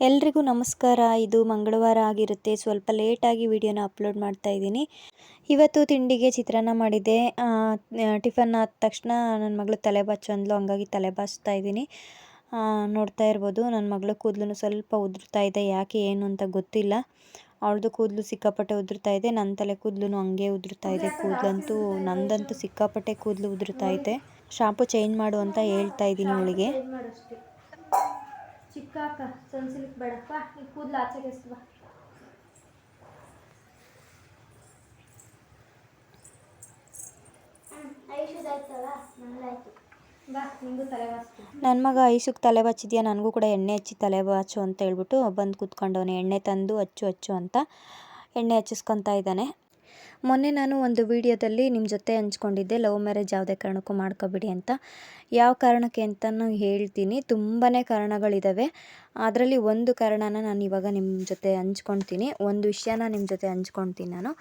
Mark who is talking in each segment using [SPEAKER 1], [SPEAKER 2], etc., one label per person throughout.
[SPEAKER 1] ಎಲ್ರಿಗೂ ನಮಸ್ಕಾರ. ಇದು ಮಂಗಳವಾರ ಆಗಿರುತ್ತೆ. ಸ್ವಲ್ಪ ಲೇಟಾಗಿ ವಿಡಿಯೋನ ಅಪ್ಲೋಡ್ ಮಾಡ್ತಾ ಇದ್ದೀನಿ. ಇವತ್ತು ತಿಂಡಿಗೆ ಚಿತ್ರಾನ್ನ ಮಾಡಿದ್ದೆ. ಟಿಫನ್ ಆದ ತಕ್ಷಣ ನನ್ನ ಮಗಳು ತಲೆ ಬಾಚು ಅಂದ್ಲು ಹಂಗಾಗಿ ತಲೆ ಬಾಚ್ತಾ ಇದ್ದೀನಿ. ನೋಡ್ತಾ ಇರ್ಬೋದು. ನನ್ನ ಮಗಳು ಕೂದಲು ಸ್ವಲ್ಪ ಉದುರ್ತಾ ಇದೆ. ಯಾಕೆ, ಏನು ಅಂತ ಗೊತ್ತಿಲ್ಲ. ಅವಳದು ಕೂದಲು ಸಿಕ್ಕಾಪಟ್ಟೆ ಉದುರ್ತಾ ಇದೆ. ನನ್ನ ತಲೆ ಕೂದಲು ಹಂಗೆ ಉದುರ್ತಾ ಇದೆ. ಕೂದಲಂತೂ, ನಂದಂತೂ ಸಿಕ್ಕಾಪಟ್ಟೆ ಕೂದಲು ಉದುರ್ತಾ ಇದೆ. ಶಾಂಪು ಚೇಂಜ್ ಮಾಡು ಅಂತ ಹೇಳ್ತಾ ಇದ್ದೀನಿ ಅವಳಿಗೆ.
[SPEAKER 2] ಚಿಕ್ಕ ಅಕ್ಕ ಸನ್ಸಿಲಿಕ್ ಬೇಡಪ್ಪ ಈ ಕೂದಲು ಆಚೆಗೆ
[SPEAKER 1] ನನ್ನ ಮಗ ಐಸುಕ್ ತಲೆ ಬಚ್ಚಿದ್ಯಾ? ನನಗೂ ಕೂಡ ಎಣ್ಣೆ ಹಚ್ಚಿ ತಲೆ ಬಾಚು ಅಂತ ಹೇಳ್ಬಿಟ್ಟು ಬಂದು ಕೂತ್ಕೊಂಡವನೆ. ಎಣ್ಣೆ ತಂದು ಹಚ್ಚು ಹಚ್ಚು ಅಂತ ಎಣ್ಣೆ ಹಚ್ಚಿಸ್ಕೊತಾ ಇದ್ದಾನೆ. ಮೊನ್ನೆ ನಾನು ಒಂದು ವಿಡಿಯೋದಲ್ಲಿ ನಿಮ್ಮ ಜೊತೆ ಹಂಚ್ಕೊಂಡಿದ್ದೆ ಲವ್ ಮ್ಯಾರೇಜ್ ಯಾವುದೇ ಕಾರಣಕ್ಕೂ ಮಾಡ್ಕೋಬೇಡಿ ಅಂತ. ಯಾವ ಕಾರಣಕ್ಕೆ ಅಂತಲೂ ಹೇಳ್ತೀನಿ. ತುಂಬಾ ಕಾರಣಗಳಿದ್ದಾವೆ ಅದರಲ್ಲಿ ಒಂದು ಕಾರಣನ ನಾನು ಇವಾಗ ನಿಮ್ಮ ಜೊತೆ ಹಂಚ್ಕೊಳ್ತೀನಿ ಒಂದು ವಿಷಯನ ನಿಮ್ಮ ಜೊತೆ ಹಂಚ್ಕೊಳ್ತೀನಿ ನಾನು.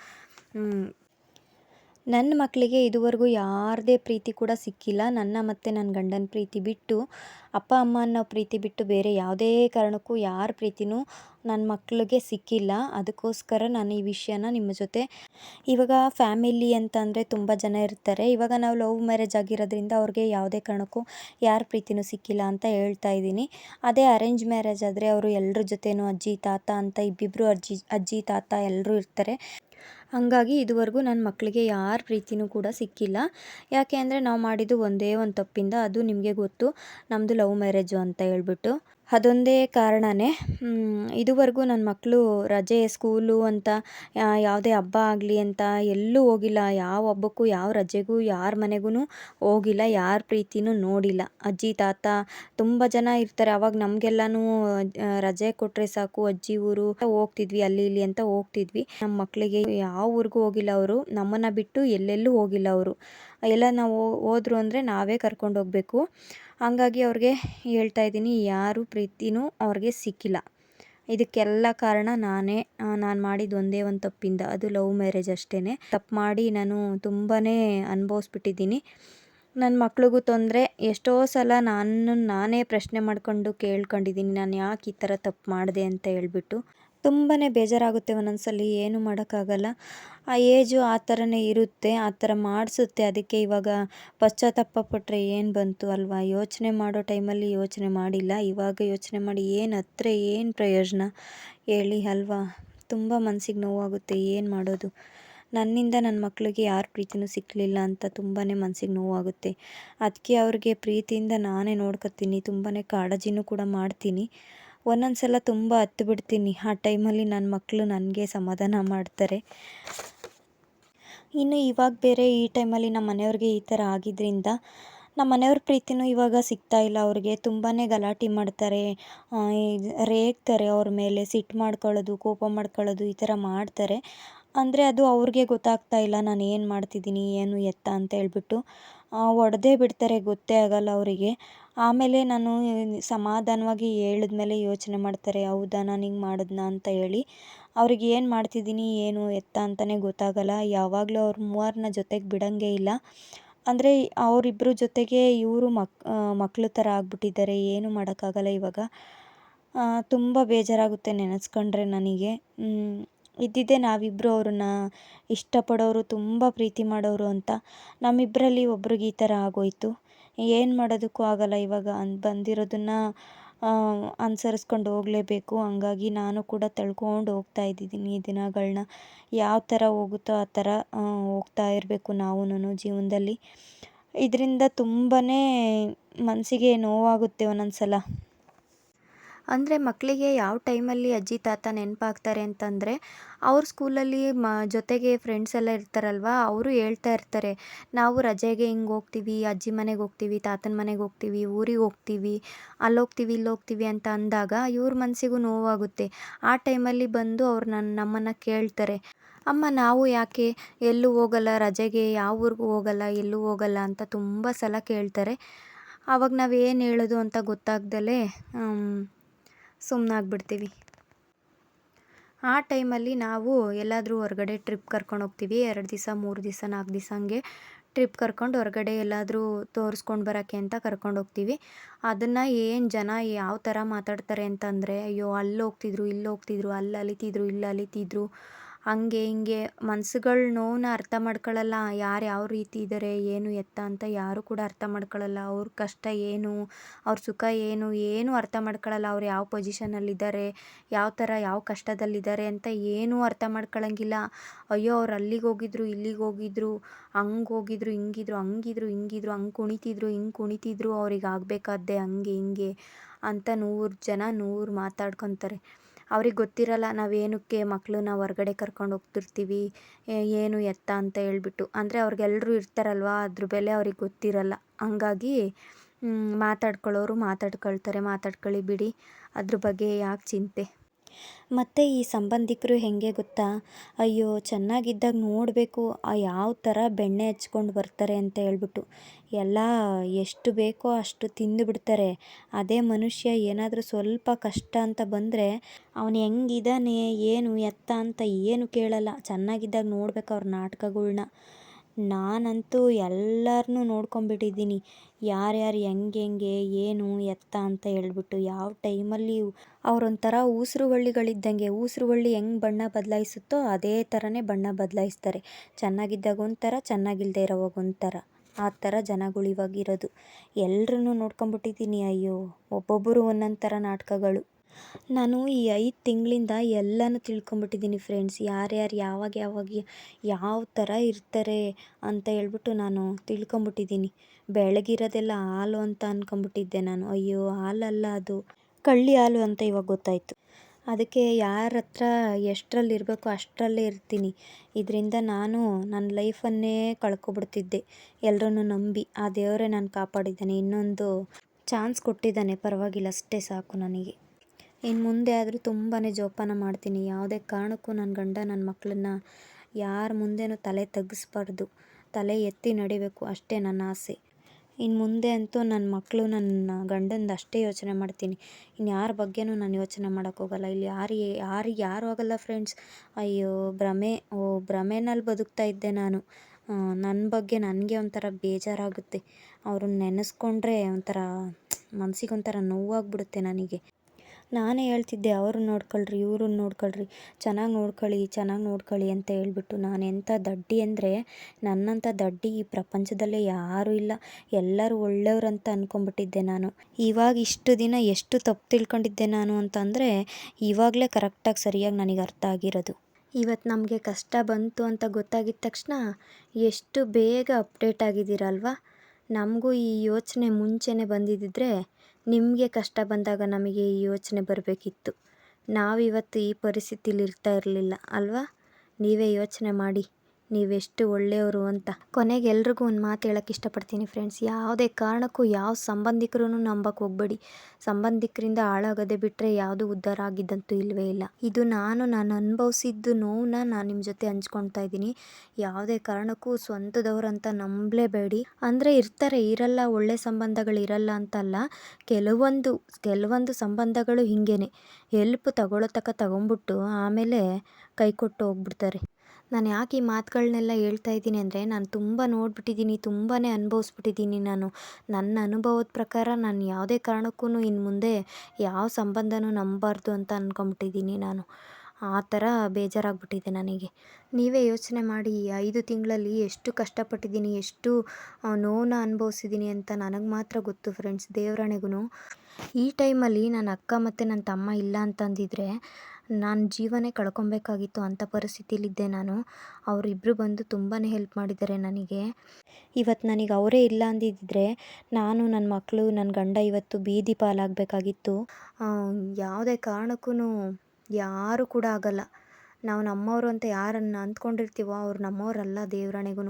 [SPEAKER 1] ನನ್ನ ಮಕ್ಕಳಿಗೆ ಇದುವರೆಗೂ ಯಾರದೇ ಪ್ರೀತಿ ಕೂಡ ಸಿಕ್ಕಿಲ್ಲ. ನನ್ನ ಮತ್ತು ನನ್ನ ಗಂಡನ ಪ್ರೀತಿ ಬಿಟ್ಟು, ಅಪ್ಪ, ಅಮ್ಮ ಅನ್ನೋ ಪ್ರೀತಿ ಬಿಟ್ಟು ಬೇರೆ ಯಾವುದೇ ಕಾರಣಕ್ಕೂ ಯಾರ ಪ್ರೀತಿನೂ ನನ್ನ ಮಕ್ಕಳಿಗೆ ಸಿಕ್ಕಿಲ್ಲ. ಅದಕ್ಕೋಸ್ಕರ ನಾನು ಈ ವಿಷಯನ ನಿಮ್ಮ ಜೊತೆ, ಇವಾಗ ಫ್ಯಾಮಿಲಿ ಅಂತಂದರೆ ತುಂಬ ಜನ ಇರ್ತಾರೆ. ಇವಾಗ ನಾವು ಲವ್ ಮ್ಯಾರೇಜ್ ಆಗಿರೋದ್ರಿಂದ ಅವ್ರಿಗೆ ಯಾವುದೇ ಕಾರಣಕ್ಕೂ ಯಾರ ಪ್ರೀತಿನೂ ಸಿಕ್ಕಿಲ್ಲ ಅಂತ ಹೇಳ್ತಾ ಇದ್ದೀನಿ. ಅದೇ ಅರೇಂಜ್ ಮ್ಯಾರೇಜ್ ಆದರೆ ಅವರು ಎಲ್ಲರ ಜೊತೆನೂ ಅಜ್ಜಿ, ತಾತ ಅಂತ ಇಬ್ಬಿಬ್ಬರು ಅಜ್ಜಿ ಅಜ್ಜಿ, ತಾತ ಎಲ್ಲರೂ ಇರ್ತಾರೆ. ಹಂಗಾಗಿ ಇದುವರೆಗೂ ನನ್ನ ಮಕ್ಕಳಿಗೆ ಯಾರ ಪ್ರೀತಿನೂ ಕೂಡ ಸಿಕ್ಕಿಲ್ಲ. ಯಾಕೆ ಅಂದರೆ ನಾವು ಮಾಡಿದ್ದು ಒಂದೇ ಒಂದು ತಪ್ಪಿಂದ ಅದು ನಿಮಗೆ ಗೊತ್ತು. ನಮ್ಮದು ಲವ್ ಮ್ಯಾರೇಜು ಅಂತ ಹೇಳ್ಬಿಟ್ಟು. ಅದೊಂದೇ ಕಾರಣನೇ ಇದುವರೆಗೂ ನನ್ನ ಮಕ್ಕಳು ರಜೆ, ಸ್ಕೂಲು ಅಂತ ಯಾವುದೇ ಹಬ್ಬ ಆಗಲಿ ಅಂತ ಎಲ್ಲೂ ಹೋಗಿಲ್ಲ. ಯಾವ ಹಬ್ಬಕ್ಕೂ, ಯಾವ ರಜೆಗೂ, ಯಾರ ಮನೆಗೂ ಹೋಗಿಲ್ಲ, ಯಾರ ಪ್ರೀತಿನೂ ನೋಡಿಲ್ಲ. ಅಜ್ಜಿ, ತಾತ ತುಂಬ ಜನ ಇರ್ತಾರೆ. ಅವಾಗ ನಮಗೆಲ್ಲನೂ ರಜೆ ಕೊಟ್ಟರೆ ಸಾಕು. ಅಜ್ಜಿ ಊರು ಹೋಗ್ತಿದ್ವಿ, ಅಲ್ಲಿ, ಇಲ್ಲಿ ಅಂತ ಹೋಗ್ತಿದ್ವಿ. ನಮ್ಮ ಮಕ್ಕಳಿಗೆ ಯಾವ ಊರಿಗೂ ಹೋಗಿಲ್ಲ ಅವರು. ನಮ್ಮನ್ನು ಬಿಟ್ಟು ಎಲ್ಲೆಲ್ಲೂ ಹೋಗಿಲ್ಲ ಅವರು. ಎಲ್ಲ ನಾವು ಹೋದ್ರು ಅಂದರೆ ನಾವೇ ಕರ್ಕೊಂಡು ಹೋಗಬೇಕು ಹಂಗಾಗಿ ಅವ್ರಿಗೆ ಹೇಳ್ತಾ ಇದ್ದೀನಿ, ಯಾರು ಪ್ರೀತಿನೂ ಅವ್ರಿಗೆ ಸಿಕ್ಕಿಲ್ಲ. ಇದಕ್ಕೆಲ್ಲ ಕಾರಣ ನಾನೇ. ನಾನು ಮಾಡಿದ ಒಂದೇ ಒಂದು ತಪ್ಪಿಂದ. ಅದು ಲವ್ ಮ್ಯಾರೇಜ್ ಅಷ್ಟೇ ತಪ್ಪು ಮಾಡಿ ನಾನು ತುಂಬಾ ಅನುಭವಿಸ್ಬಿಟ್ಟಿದ್ದೀನಿ. ನನ್ನ ಮಕ್ಳಿಗೂ ತೊಂದರೆ. ಎಷ್ಟೋ ಸಲ ನಾನು ನಾನೇ ಪ್ರಶ್ನೆ ಮಾಡ್ಕೊಂಡು ಕೇಳ್ಕೊಂಡಿದ್ದೀನಿ, ನಾನು ಯಾಕೆ ಈ ಥರ ತಪ್ಪು ಮಾಡಿದೆ ಅಂತ ಹೇಳ್ಬಿಟ್ಟು. ತುಂಬಾ ಬೇಜಾರಾಗುತ್ತೆ ಒಂದೊಂದ್ಸಲಿ, ಏನು ಮಾಡೋಕ್ಕಾಗಲ್ಲ. ಆ ಏಜು ಆ ಥರನೇ ಇರುತ್ತೆ, ಆ ಥರ ಮಾಡಿಸುತ್ತೆ. ಅದಕ್ಕೆ ಇವಾಗ ಪಶ್ಚಾತ್ತಾಪ ಪಟ್ಟರೆ ಏನು ಬಂತು ಅಲ್ವಾ? ಯೋಚನೆ ಮಾಡೋ ಟೈಮಲ್ಲಿ ಯೋಚನೆ ಮಾಡಿಲ್ಲ. ಇವಾಗ ಯೋಚನೆ ಮಾಡಿ ಏನು ಹತ್ರ ಏನು ಪ್ರಯೋಜನ ಹೇಳಿ ಅಲ್ವಾ? ತುಂಬ ಮನಸ್ಸಿಗೆ ನೋವಾಗುತ್ತೆ ಏನು ಮಾಡೋದು? ನನ್ನಿಂದ ನನ್ನ ಮಕ್ಕಳಿಗೆ ಯಾರ ಪ್ರೀತಿನೂ ಸಿಕ್ಕಲಿಲ್ಲ ಅಂತ ತುಂಬಾ ಮನಸ್ಸಿಗೆ ನೋವಾಗುತ್ತೆ. ಅದಕ್ಕೆ ಅವ್ರಿಗೆ ಪ್ರೀತಿಯಿಂದ ನಾನೇ ನೋಡ್ಕೊತೀನಿ. ತುಂಬಾ ಕಾಳಜಿನೂ ಕೂಡ ಮಾಡ್ತೀನಿ. ಒಂದೊಂದು ಸಲ ತುಂಬ ಹತ್ತು ಬಿಡ್ತೀನಿ ಆ ಟೈಮಲ್ಲಿ ನನ್ನ ಮಕ್ಕಳು ನನಗೆ ಸಮಾಧಾನ ಮಾಡ್ತಾರೆ. ಇನ್ನು ಇವಾಗ ಬೇರೆ ಈ ಟೈಮಲ್ಲಿ ನಮ್ಮ ಮನೆಯವ್ರಿಗೆ ಈ ಥರ ಆಗಿದ್ದರಿಂದ ನಮ್ಮ ಮನೆಯವ್ರ ಪ್ರೀತಿನೂ ಇವಾಗ ಸಿಗ್ತಾ ಇಲ್ಲ. ಅವ್ರಿಗೆ ತುಂಬಾ ಗಲಾಟೆ ಮಾಡ್ತಾರೆ. ರೇಗ್ತಾರೆ ಅವ್ರ ಮೇಲೆ, ಸಿಟ್ಟು ಮಾಡ್ಕೊಳ್ಳೋದು, ಕೋಪ ಮಾಡ್ಕೊಳ್ಳೋದು ಈ ಥರ ಮಾಡ್ತಾರೆ. ಅಂದರೆ ಅದು ಅವ್ರಿಗೆ ಗೊತ್ತಾಗ್ತಾ ಇಲ್ಲ, ನಾನು ಏನು ಮಾಡ್ತಿದ್ದೀನಿ? ಏನು ಎತ್ತ? ಅಂತ ಹೇಳ್ಬಿಟ್ಟು ಹೊಡೆದೇ ಬಿಡ್ತಾರೆ. ಗೊತ್ತೇ ಆಗಲ್ಲ ಅವರಿಗೆ. ಆಮೇಲೆ ನಾನು ಸಮಾಧಾನವಾಗಿ ಹೇಳಿದ್ಮೇಲೆ ಯೋಚನೆ ಮಾಡ್ತಾರೆ, ಹೌದಾ, ನಾನು ಹಿಂಗೆ ಮಾಡಿದ್ನಾ? ಅಂತ ಹೇಳಿ. ಅವ್ರಿಗೆ ಏನು ಮಾಡ್ತಿದ್ದೀನಿ, ಏನು ಎತ್ತ ಅಂತಲೇ ಗೊತ್ತಾಗಲ್ಲ. ಯಾವಾಗಲೂ ಅವ್ರ ಮೂವರನ್ನ ಜೊತೆಗೆ ಬಿಡೋಂಗೇ ಇಲ್ಲ. ಅಂದರೆ ಅವರಿಬ್ಬರ ಜೊತೆಗೆ ಇವರು ಮಕ್ ಮಕ್ಳ ಥರ ಆಗಿಬಿಟ್ಟಿದ್ದಾರೆ. ಏನು ಮಾಡೋಕ್ಕಾಗಲ್ಲ ಇವಾಗ. ತುಂಬ ಬೇಜಾರಾಗುತ್ತೆ ನೆನೆಸ್ಕೊಂಡ್ರೆ ನನಗೆ. ಇದ್ದಿದ್ದೇ ನಾವಿಬ್ಬರು ಅವ್ರನ್ನ ಇಷ್ಟಪಡೋರು, ತುಂಬ ಪ್ರೀತಿ ಮಾಡೋರು ಅಂತ. ನಮ್ಮಿಬ್ಬರಲ್ಲಿ ಒಬ್ರಿಗೆ ಈ ಥರ ಆಗೋಯ್ತು. ಏನು ಮಾಡೋದಕ್ಕೂ ಆಗಲ್ಲ ಇವಾಗ ಅನ್, ಬಂದಿರೋದನ್ನು ಅನುಸರಿಸ್ಕೊಂಡು ಹೋಗಲೇಬೇಕು. ಹಂಗಾಗಿ ನಾನು ಕೂಡ ತಳ್ಕೊಂಡು ಹೋಗ್ತಾ ಇದ್ದಿದ್ದೀನಿ ಈ ದಿನಗಳನ್ನ ಯಾವ ಥರ ಹೋಗುತ್ತೋ ಆ ಥರ ಹೋಗ್ತಾ ಇರಬೇಕು ನಾವುನು ಜೀವನದಲ್ಲಿ. ಇದರಿಂದ ತುಂಬಾ ಮನಸ್ಸಿಗೆ ನೋವಾಗುತ್ತೆ ಒಂದೊಂದು ಸಲ ಅಂದರೆ ಮಕ್ಕಳಿಗೆ ಯಾವ ಟೈಮಲ್ಲಿ ಅಜ್ಜಿ, ತಾತ ನೆನಪಾಗ್ತಾರೆ ಅಂತಂದರೆ, ಅವ್ರ ಸ್ಕೂಲಲ್ಲಿ ಮ, ಜೊತೆಗೆ ಫ್ರೆಂಡ್ಸ್ ಎಲ್ಲ ಇರ್ತಾರಲ್ವ, ಅವರು ಹೇಳ್ತಾ ಇರ್ತಾರೆ, ನಾವು ರಜೆಗೆ ಹಿಂಗೆ ಹೋಗ್ತೀವಿ, ಅಜ್ಜಿ ಮನೆಗೆ ಹೋಗ್ತೀವಿ, ತಾತನ ಮನೆಗೆ ಹೋಗ್ತೀವಿ, ಊರಿಗೆ ಹೋಗ್ತೀವಿ ಅಲ್ಲಿ ಹೋಗ್ತೀವಿ ಇಲ್ಲಿ ಹೋಗ್ತೀವಿ ಅಂತ ಅಂದಾಗ ಇವ್ರ ಮನಸ್ಸಿಗೂ ನೋವಾಗುತ್ತೆ. ಆ ಟೈಮಲ್ಲಿ ಬಂದು ಅವ್ರು ನನ್ನ ನಮ್ಮನ್ನು ಕೇಳ್ತಾರೆ, ಅಮ್ಮ, ನಾವು ಯಾಕೆ ಎಲ್ಲೂ ಹೋಗಲ್ಲ, ರಜೆಗೆ ಯಾವ ಊರಿಗೂ ಹೋಗಲ್ಲ, ಎಲ್ಲೂ ಹೋಗಲ್ಲ ಅಂತ ತುಂಬ ಸಲ ಕೇಳ್ತಾರೆ. ಆವಾಗ ನಾವು ಏನು ಹೇಳೋದು ಅಂತ ಗೊತ್ತಾಗ್ದಲೇ ಸುಮ್ಮನಾಗ್ಬಿಡ್ತೀವಿ ಆ ಟೈಮಲ್ಲಿ ನಾವು ಎಲ್ಲಾದರೂ ಹೊರಗಡೆ ಟ್ರಿಪ್ ಕರ್ಕೊಂಡು ಹೋಗ್ತೀವಿ. ಎರಡು ದಿವಸ, ಮೂರು ದಿವಸ, ನಾಲ್ಕು ದಿವಸ ಹಂಗೆ ಟ್ರಿಪ್ ಕರ್ಕೊಂಡು ಹೊರಗಡೆ ಎಲ್ಲಾದರೂ ತೋರಿಸ್ಕೊಂಡು ಬರೋಕ್ಕೆ ಅಂತ ಕರ್ಕೊಂಡು ಹೋಗ್ತೀವಿ. ಅದನ್ನು ಏನು ಜನ ಯಾವ ಥರ ಮಾತಾಡ್ತಾರೆ ಅಂತಂದರೆ, ಅಯ್ಯೋ, ಅಲ್ಲಿ ಹೋಗ್ತಿದ್ರು, ಇಲ್ಲಿ ಹೋಗ್ತಿದ್ರು, ಅಲ್ಲಿ ಅಲಿತಿದ್ರು, ಇಲ್ಲಿ ಅಲಿತಿದ್ರು ಹಂಗೆ ಹಿಂಗೆ ಮನ್ಸುಗಳ ನೋವನ್ನ ಅರ್ಥ ಮಾಡ್ಕೊಳ್ಳಲ್ಲ ಯಾರು ಯಾವ ರೀತಿ ಇದ್ದಾರೆ ಏನು ಎತ್ತ ಅಂತ ಯಾರು ಕೂಡ ಅರ್ಥ ಮಾಡ್ಕೊಳ್ಳಲ್ಲ ಅವ್ರ ಕಷ್ಟ ಏನು, ಅವ್ರ ಸುಖ ಏನು, ಏನೂ ಅರ್ಥ ಮಾಡ್ಕೊಳ್ಳಲ್ಲ ಅವ್ರು ಯಾವ ಪೊಸಿಷನಲ್ಲಿದ್ದಾರೆ ಯಾವ ಥರ ಯಾವ ಕಷ್ಟದಲ್ಲಿದ್ದಾರೆ ಅಂತ ಏನೂ ಅರ್ಥ ಮಾಡ್ಕೊಳ್ಳಂಗಿಲ್ಲ ಅಯ್ಯೋ, ಅವ್ರು ಅಲ್ಲಿಗೆ ಹೋಗಿದ್ರು, ಇಲ್ಲಿಗೆ ಹೋಗಿದ್ರು, ಹಂಗೆ ಹೋಗಿದ್ರು, ಹಿಂಗಿದ್ರು, ಹಂಗಿದ್ರು, ಹಿಂಗಿದ್ರು, ಹಂಗೆ ಕುಣಿತಿದ್ರು, ಹಿಂಗೆ ಕುಣಿತಿದ್ರು, ಅವ್ರಿಗೆ ಆಗಬೇಕಾದ್ದೆ ಹಂಗೆ ಹಿಂಗೆ ಅಂತ ನೂರು ಜನ ನೂರು ಮಾತಾಡ್ಕೊತಾರೆ. ಅವ್ರಿಗೆ ಗೊತ್ತಿರಲ್ಲ ನಾವೇನಕ್ಕೆ ಮಕ್ಕಳನ್ನ ಹೊರ್ಗಡೆ ಕರ್ಕೊಂಡು ಹೋಗ್ತಿರ್ತೀವಿ ಏನು ಎತ್ತ ಅಂತ ಹೇಳ್ಬಿಟ್ಟು. ಅಂದರೆ ಅವ್ರಿಗೆಲ್ಲರೂ ಇರ್ತಾರಲ್ವ, ಅದ್ರ ಬೆಲೆ ಅವ್ರಿಗೆ ಗೊತ್ತಿರಲ್ಲ. ಹಂಗಾಗಿ ಮಾತಾಡ್ಕೊಳ್ಳೋರು ಮಾತಾಡ್ಕೊಳ್ತಾರೆ, ಮಾತಾಡ್ಕೊಳ್ಳಿ ಬಿಡಿ. ಅದ್ರ ಬಗ್ಗೆ ಯಾಕೆ ಚಿಂತೆ? ಮತ್ತು ಈ ಸಂಬಂಧಿಕರು ಹೇಗೆ ಗೊತ್ತಾ? ಅಯ್ಯೋ, ಚೆನ್ನಾಗಿದ್ದಾಗ ನೋಡಬೇಕು ಯಾವ ಥರ ಬೆಣ್ಣೆ ಹಚ್ಕೊಂಡು ಬರ್ತಾರೆ ಅಂತ ಹೇಳ್ಬಿಟ್ಟು. ಎಲ್ಲ ಎಷ್ಟು ಬೇಕೋ ಅಷ್ಟು ತಿಂದು ಬಿಡ್ತಾರೆ. ಅದೇ ಮನುಷ್ಯ ಏನಾದರೂ ಸ್ವಲ್ಪ ಕಷ್ಟ ಅಂತ ಬಂದರೆ ಅವನು ಹೆಂಗಿದ್ದಾನೆ ಏನು ಎತ್ತ ಅಂತ ಏನು ಕೇಳಲ್ಲ. ಚೆನ್ನಾಗಿದ್ದಾಗ ನೋಡ್ಬೇಕು ಅವ್ರ ನಾಟಕಗಳ್ನ. ನಾನಂತೂ ಎಲ್ಲರನ್ನೂ ನೋಡ್ಕೊಂಬಿಟ್ಟಿದ್ದೀನಿ. ಯಾರ್ಯಾರು ಹೆಂಗೆಂಗೆ ಹೆಂಗೆ, ಏನು, ಎತ್ತ ಅಂತ ಹೇಳ್ಬಿಟ್ಟು ಯಾವ ಟೈಮಲ್ಲಿ ಅವರೊಂಥರ ಉಸಿರು ಬಳ್ಳಿಗಳಿದ್ದಂಗೆ ಉಸಿರು ಹೆಂಗೆ ಬಣ್ಣ ಬದಲಾಯಿಸುತ್ತೋ ಅದೇ ಥರನೇ ಬಣ್ಣ ಬದಲಾಯಿಸ್ತಾರೆ. ಚೆನ್ನಾಗಿದ್ದಾಗ ಒಂಥರ ಚೆನ್ನಾಗಿಲ್ಲದೆ ಇರೋವಾಗ ಒಂಥರ. ಆ ಥರ ಜನಗಳು ಇವಾಗಿರೋದು. ಎಲ್ರನ್ನೂ ನೋಡ್ಕೊಂಬಿಟ್ಟಿದ್ದೀನಿ, ಅಯ್ಯೋ. ಒಬ್ಬೊಬ್ಬರು ಒಂದೊಂದು ಥರ ನಾಟಕಗಳು. ನಾನು ಈ ಐದು ತಿಂಗಳಿಂದ ಎಲ್ಲನೂ ತಿಳ್ಕೊಂಬಿಟ್ಟಿದ್ದೀನಿ ಫ್ರೆಂಡ್ಸ್. ಯಾರ್ಯಾರು ಯಾವಾಗ ಯಾವಾಗ ಯಾವ ಥರ ಇರ್ತಾರೆ ಅಂತ ಹೇಳ್ಬಿಟ್ಟು ನಾನು ತಿಳ್ಕೊಂಬಿಟ್ಟಿದ್ದೀನಿ. ಬೆಳಗಿರೋದೆಲ್ಲ ಹಾಲು ಅಂತ ಅಂದ್ಕೊಂಬಿಟ್ಟಿದ್ದೆ ನಾನು. ಅಯ್ಯೋ, ಹಾಲಲ್ಲ ಅದು. ಕಳ್ಳಿ ಹಾಲು ಅಂತ ಇವಾಗ ಗೊತ್ತಾಯಿತು. ಅದಕ್ಕೆ ಯಾರ ಹತ್ರ ಎಷ್ಟರಲ್ಲಿ ಇರಬೇಕೋ ಅಷ್ಟರಲ್ಲೇ ಇರ್ತೀನಿ. ಇದರಿಂದ ನಾನು ನನ್ನ ಲೈಫನ್ನೇ ಕಳ್ಕೊಬಿಡ್ತಿದ್ದೆ. ಎಲ್ಲರನ್ನು ನಂಬಿ ಆ ದೇವರೇ ನಾನು ಕಾಪಾಡಿದ್ದಾನೆ. ಇನ್ನೊಂದು ಚಾನ್ಸ್ ಕೊಟ್ಟಿದ್ದಾನೆ. ಪರವಾಗಿಲ್ಲ, ಅಷ್ಟೇ ಸಾಕು ನನಗೆ. ಇನ್ನು ಮುಂದೆ ಆದರೂ ತುಂಬಾ ಜೋಪಾನ ಮಾಡ್ತೀನಿ. ಯಾವುದೇ ಕಾರಣಕ್ಕೂ ನನ್ನ ಗಂಡ ನನ್ನ ಮಕ್ಕಳನ್ನ ಯಾರ ಮುಂದೆಯೂ ತಲೆ ತಗ್ಗಿಸ್ಬಾರ್ದು ತಲೆ ಎತ್ತಿ ನಡಿಬೇಕು, ಅಷ್ಟೇ ನನ್ನ ಆಸೆ. ಇನ್ನು ಮುಂದೆ ಅಂತೂ ನನ್ನ ಮಕ್ಕಳು ನನ್ನ ಗಂಡಂದು ಅಷ್ಟೇ ಯೋಚನೆ ಮಾಡ್ತೀನಿ. ಇನ್ನು ಯಾರ ಬಗ್ಗೆಯೂ ನಾನು ಯೋಚನೆ ಮಾಡೋಕ್ಕೋಗಲ್ಲ ಇಲ್ಲಿ ಯಾರು ಯಾರಿಗೆ ಯಾರೂ ಆಗಲ್ಲ ಫ್ರೆಂಡ್ಸ್ ಅಯ್ಯೋ, ಭ್ರಮೆ, ಓ, ಭ್ರಮೆನಲ್ಲಿ ಬದುಕ್ತಾ ಇದ್ದೆ ನಾನು. ನನ್ನ ಬಗ್ಗೆ ನನಗೆ ಒಂಥರ ಬೇಜಾರಾಗುತ್ತೆ. ಅವ್ರನ್ನ ನೆನೆಸ್ಕೊಂಡ್ರೆ ಒಂಥರ ಮನಸ್ಸಿಗೊಂಥರ ನೋವಾಗ್ಬಿಡುತ್ತೆ ನನಗೆ. ನಾನೇ ಹೇಳ್ತಿದ್ದೆ ಅವ್ರನ್ನ ನೋಡ್ಕೊಳ್ರಿ ಇವ್ರನ್ನ ನೋಡ್ಕೊಳ್ರಿ, ಚೆನ್ನಾಗಿ ನೋಡ್ಕೊಳ್ಳಿ ಚೆನ್ನಾಗಿ ನೋಡ್ಕೊಳ್ಳಿ ಅಂತ ಹೇಳ್ಬಿಟ್ಟು ನಾನು ಎಂಥ ದಡ್ಡಿ ಅಂದರೆ ನನ್ನಂಥ ದಡ್ಡಿ ಈ ಪ್ರಪಂಚದಲ್ಲೇ ಯಾರೂ ಇಲ್ಲ. ಎಲ್ಲರೂ ಒಳ್ಳೆಯವ್ರು ಅಂತ ಅಂದ್ಕೊಂಬಿಟ್ಟಿದ್ದೆ ನಾನು. ಇವಾಗ ಇಷ್ಟು ದಿನ ಎಷ್ಟು ತಪ್ಪು ತಿಳ್ಕೊಂಡಿದ್ದೆ ನಾನು ಅಂತಂದರೆ, ಇವಾಗಲೇ ಕರೆಕ್ಟಾಗಿ ಸರಿಯಾಗಿ ನನಗೆ ಅರ್ಥ ಆಗಿರೋದು. ಇವತ್ತು ನಮಗೆ ಕಷ್ಟ ಬಂತು ಅಂತ ಗೊತ್ತಾಗಿದ್ದ ತಕ್ಷಣ ಎಷ್ಟು ಬೇಗ ಅಪ್ಡೇಟ್ ಆಗಿದ್ದೀರಲ್ವ? ನಮಗೂ ಈ ಯೋಚನೆ ಮುಂಚೆನೇ ಬಂದಿದ್ದಿದ್ರೆ ನಿಮಗೆ ಕಷ್ಟ ಬಂದಾಗ ನಮಗೆ ಈ ಯೋಚನೆ ಬರಬೇಕಿತ್ತು. ನಾವಿವತ್ತು ಈ ಪರಿಸ್ಥಿತಿಲಿ ಇರ್ತಾ ಇರಲಿಲ್ಲ, ಅಲ್ವಾ? ನೀವೇ ಯೋಚನೆ ಮಾಡಿ. ನೀವೆಷ್ಟು ಒಳ್ಳೆಯವರು ಅಂತ. ಕೊನೆಗೆ ಎಲ್ರಿಗೂ ಒಂದು ಮಾತು ಹೇಳೋಕ್ಕೆ ಇಷ್ಟಪಡ್ತೀನಿ ಫ್ರೆಂಡ್ಸ್ ಯಾವುದೇ ಕಾರಣಕ್ಕೂ ಯಾವ ಸಂಬಂಧಿಕರೂ ನಂಬಕ್ಕೆ ಹೋಗಬೇಡಿ. ಸಂಬಂಧಿಕರಿಂದ ಹಾಳಾಗೋದೇ ಬಿಟ್ಟರೆ ಯಾವುದೂ ಉದ್ಧಾರ ಆಗಿದ್ದಂತೂ ಇಲ್ಲವೇ ಇಲ್ಲ. ಇದು ನಾನು ನಾನು ಅನುಭವಿಸಿದ್ದು ನೋವನ್ನ ನಾನು ನಿಮ್ಮ ಜೊತೆ ಹಂಚ್ಕೊಳ್ತಾ ಇದ್ದೀನಿ. ಯಾವುದೇ ಕಾರಣಕ್ಕೂ ಸ್ವಂತದವ್ರಂತ ನಂಬಲೇಬೇಡಿ. ಅಂದರೆ ಇರ್ತಾರೆ, ಇರಲ್ಲ, ಒಳ್ಳೆ ಸಂಬಂಧಗಳು ಇರಲ್ಲ ಅಂತಲ್ಲ. ಕೆಲವೊಂದು ಕೆಲವೊಂದು ಸಂಬಂಧಗಳು ಹಿಂಗೇನೆ. ಹೆಲ್ಪ್ ತಗೊಳ್ಳೋ ತನಕ ತಗೊಂಬಿಟ್ಟು ಆಮೇಲೆ ಕೈ ಕೊಟ್ಟು ಹೋಗ್ಬಿಡ್ತಾರೆ. ನಾನು ಯಾಕೆ ಈ ಮಾತುಗಳನ್ನೆಲ್ಲ ಹೇಳ್ತಾ ಇದ್ದೀನಿ ಅಂದರೆ ನಾನು ತುಂಬ ನೋಡಿಬಿಟ್ಟಿದ್ದೀನಿ ತುಂಬಾ ಅನುಭವಿಸ್ಬಿಟ್ಟಿದ್ದೀನಿ ನಾನು. ನನ್ನ ಅನುಭವದ ಪ್ರಕಾರ ನಾನು ಯಾವುದೇ ಕಾರಣಕ್ಕೂ ಇನ್ನು ಮುಂದೆ ಯಾವ ಸಂಬಂಧನೂ ನಂಬಾರ್ದು ಅಂತ ಅಂದ್ಕೊಂಬಿಟ್ಟಿದ್ದೀನಿ ನಾನು. ಆ ಥರ ಬೇಜಾರಾಗ್ಬಿಟ್ಟಿದೆ ನನಗೆ. ನೀವೇ ಯೋಚನೆ ಮಾಡಿ, ಈ ಐದು ತಿಂಗಳಲ್ಲಿ ಎಷ್ಟು ಕಷ್ಟಪಟ್ಟಿದ್ದೀನಿ, ಎಷ್ಟು ನೋವನ್ನ ಅನುಭವಿಸಿದ್ದೀನಿ ಅಂತ ನನಗೆ ಮಾತ್ರ ಗೊತ್ತು ಫ್ರೆಂಡ್ಸ್ ದೇವರಾಣೆಗೂ ಈ ಟೈಮಲ್ಲಿ ನನ್ನ ಅಕ್ಕ ಮತ್ತು ನನ್ನ ತಮ್ಮ ಇಲ್ಲ ಅಂತಂದಿದ್ರೆ ನಾನು ಜೀವನೇ ಕಳ್ಕೊಬೇಕಾಗಿತ್ತು ಅಂಥ ಪರಿಸ್ಥಿತಿಯಲ್ಲಿದ್ದೆ ನಾನು. ಅವರಿಬ್ಬರು ಬಂದು ತುಂಬಾ ಹೆಲ್ಪ್ ಮಾಡಿದ್ದಾರೆ ನನಗೆ. ಇವತ್ತು ನನಗೆ ಅವರೇ ಇಲ್ಲ ಅಂದಿದ್ದರೆ ನಾನು ನನ್ನ ಮಕ್ಕಳು ನನ್ನ ಗಂಡ ಇವತ್ತು ಬೀದಿ ಪಾಲಾಗಬೇಕಾಗಿತ್ತು. ಯಾವುದೇ ಕಾರಣಕ್ಕೂ ಯಾರೂ ಕೂಡ ಆಗಲ್ಲ. ನಾವು ನಮ್ಮವರು ಅಂತ ಯಾರನ್ನು ಅಂದ್ಕೊಂಡಿರ್ತೀವೋ ಅವ್ರು ನಮ್ಮವರಲ್ಲ ದೇವರಾಣೆಗೂ